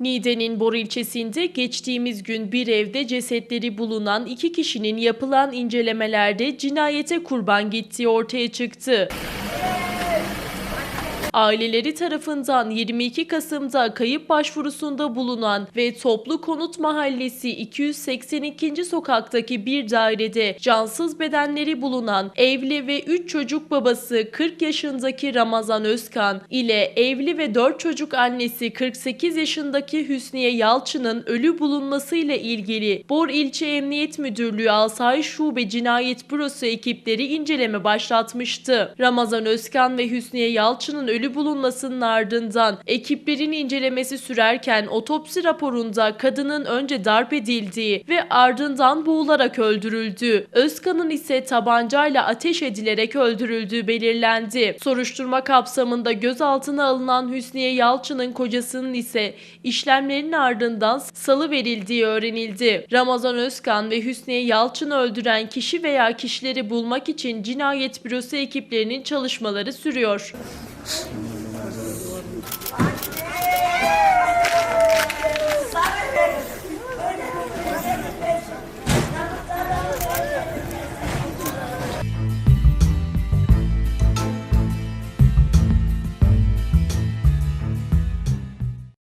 Niğde'nin Bor ilçesinde geçtiğimiz gün bir evde cesetleri bulunan iki kişinin yapılan incelemelerde cinayete kurban gittiği ortaya çıktı. Aileleri tarafından 22 Kasım'da kayıp başvurusunda bulunan ve Toplu Konut Mahallesi 282. sokaktaki bir dairede cansız bedenleri bulunan evli ve 3 çocuk babası 40 yaşındaki Ramazan Özkan ile evli ve 4 çocuk annesi 48 yaşındaki Hüsniye Yalçın'ın ölü bulunmasıyla ilgili Bor İlçe Emniyet Müdürlüğü Asayiş Şube Cinayet Bürosu ekipleri inceleme başlatmıştı. Ramazan Özkan ve Hüsniye Yalçın'ın ölü bulunmasının ardından ekiplerin incelemesi sürerken otopsi raporunda kadının önce darp edildiği ve ardından boğularak öldürüldüğü, Özkan'ın ise tabancayla ateş edilerek öldürüldüğü belirlendi. Soruşturma kapsamında gözaltına alınan Hüsniye Yalçın'ın kocasının ise işlemlerin ardından salı verildiği öğrenildi. Ramazan Özkan ve Hüsniye Yalçın'ı öldüren kişi veya kişileri bulmak için cinayet bürosu ekiplerinin çalışmaları sürüyor. Thank you.